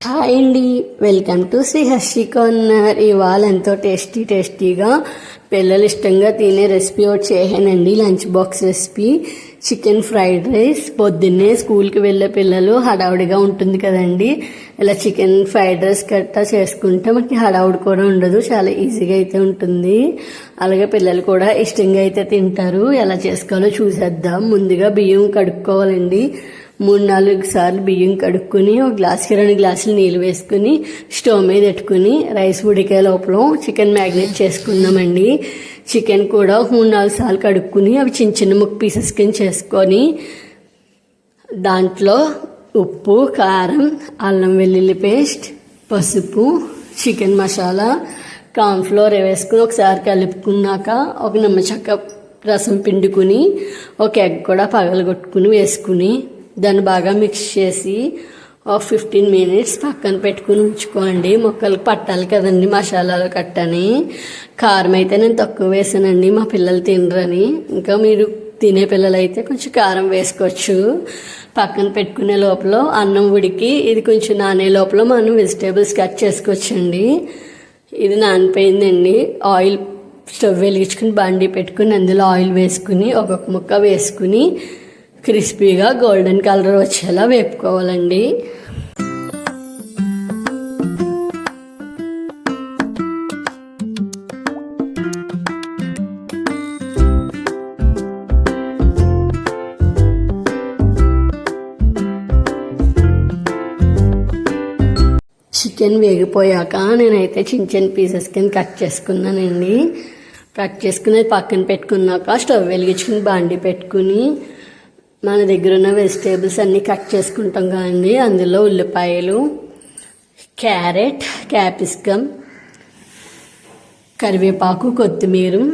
Hi అండి. Welcome to Sri Harshi corner. ఇవాళ ఎంతో టేస్టీ టేస్టీగా పిల్లలు ఇష్టంగా తినే రెసిపీ ఒకటి చేశానండి. Lunch box recipe. Chicken fried rice. పొద్దున్నే స్కూల్కి వెళ్ళే పిల్లలు హడావుడిగా ఉంటుంది కదండి. ఇలా చికెన్ ఫ్రైడ్ రైస్ గట్టా చేసుకుంటే మనకి హడావుడి కూడా ఉండదు. చాలా ఈజీగా అయితే ఉంటుంది. అలాగే పిల్లలు కూడా ఇష్టంగా అయితే తింటారు. ఎలా చేసుకోవాలో చూసేద్దాం. ముందుగా బియ్యం కడుక్కోవాలండి. మూడు నాలుగు సార్లు బియ్యం కడుక్కుని ఒక గ్లాస్కి రెండు గ్లాసులు నీళ్ళు వేసుకుని స్టవ్ మీద పెట్టుకుని రైస్ ఉడికే లోపల చికెన్ మ్యాగ్నేట్ చేసుకున్నామండి. చికెన్ కూడా మూడు నాలుగు సార్లు కడుక్కుని అవి చిన్న చిన్న ముక్క పీసెస్ కింద చేసుకొని దాంట్లో ఉప్పు కారం అల్లం వెల్లుల్లి పేస్ట్ పసుపు చికెన్ మసాలా కార్న్ఫ్లోర్ వేసుకుని ఒకసారి కలుపుకున్నాక ఒక నిమ్మచక్క రసం పిండుకుని ఒక ఎగ్ కూడా పగలగొట్టుకుని వేసుకుని దాన్ని బాగా మిక్స్ చేసి ఒక ఫిఫ్టీన్ మినిట్స్ పక్కన పెట్టుకుని ఉంచుకోండి. మొక్కలు పట్టాలి కదండి మసాలాలు కట్టని. కారం అయితే నేను తక్కువ వేసానండి మా పిల్లలు తినరని. ఇంకా మీరు తినే పిల్లలైతే కొంచెం కారం వేసుకోవచ్చు. పక్కన పెట్టుకునే లోపల అన్నం ఉడికి ఇది కొంచెం నానే లోపల మనం వెజిటేబుల్స్ కట్ చేసుకోవచ్చండి. ఇది నానిపోయిందండి. ఆయిల్ స్టవ్ వెలిగించుకుని బండి పెట్టుకుని అందులో ఆయిల్ వేసుకుని ఒక్కొక్క ముక్క వేసుకుని క్రిస్పీగా గోల్డెన్ కలర్ వచ్చేలా వేపుకోవాలండి. చికెన్ వేగిపోయాక నేనైతే చిన్న చిన్న పీసెస్ కింద కట్ చేసుకున్నానండి. కట్ చేసుకుని పక్కన పెట్టుకున్నాక స్టవ్ వెలిగించుకుని బాండి పెట్టుకుని మన దగ్గర ఉన్న వెజిటేబుల్స్ అన్నీ కట్ చేసుకుంటాం కానీ అందులో ఉల్లిపాయలు క్యారెట్ క్యాప్సికమ్ కరివేపాకు కొత్తిమీర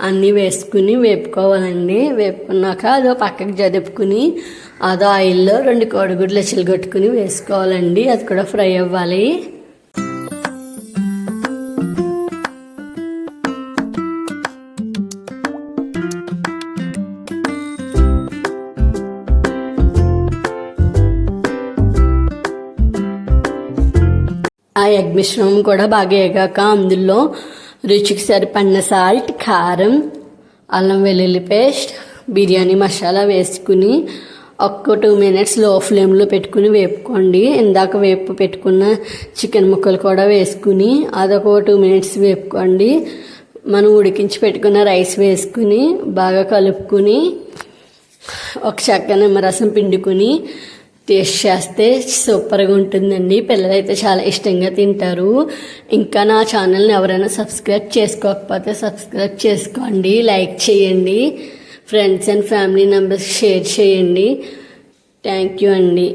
అన్నీ వేసుకుని వేపుకోవాలండి. వేపుకున్నాక అదో పక్కకి జదుపుకుని అదో ఆయిల్లో రెండు కోడిగుడ్లు కొట్టుకుని వేసుకోవాలండి. అది కూడా ఫ్రై అవ్వాలి. ఎగ్ మిశ్రమం కూడా బాగా ఎగాక అందులో రుచికి సరిపడిన సాల్ట్ కారం అల్లం వెల్లుల్లి పేస్ట్ బిర్యానీ మసాలా వేసుకుని ఒక్క టూ మినిట్స్లో ఫ్లేమ్లో పెట్టుకుని వేపుకోండి. ఇందాక వేపు పెట్టుకున్న చికెన్ ముక్కలు కూడా వేసుకుని అదొక టూ మినిట్స్ వేపుకోండి. మనం ఉడికించి పెట్టుకున్న రైస్ వేసుకుని బాగా కలుపుకుని ఒక చక్క నిమ్మరసం పిండుకుని టేస్ట్ చేస్తే సూపర్గా ఉంటుందండి. పిల్లలైతే చాలా ఇష్టంగా తింటారు. ఇంకా నా ఛానల్ని ఎవరైనా సబ్స్క్రైబ్ చేసుకోకపోతే సబ్స్క్రైబ్ చేసుకోండి లైక్ చేయండి friends and family members share చేయండి. థ్యాంక్ యూ అండి.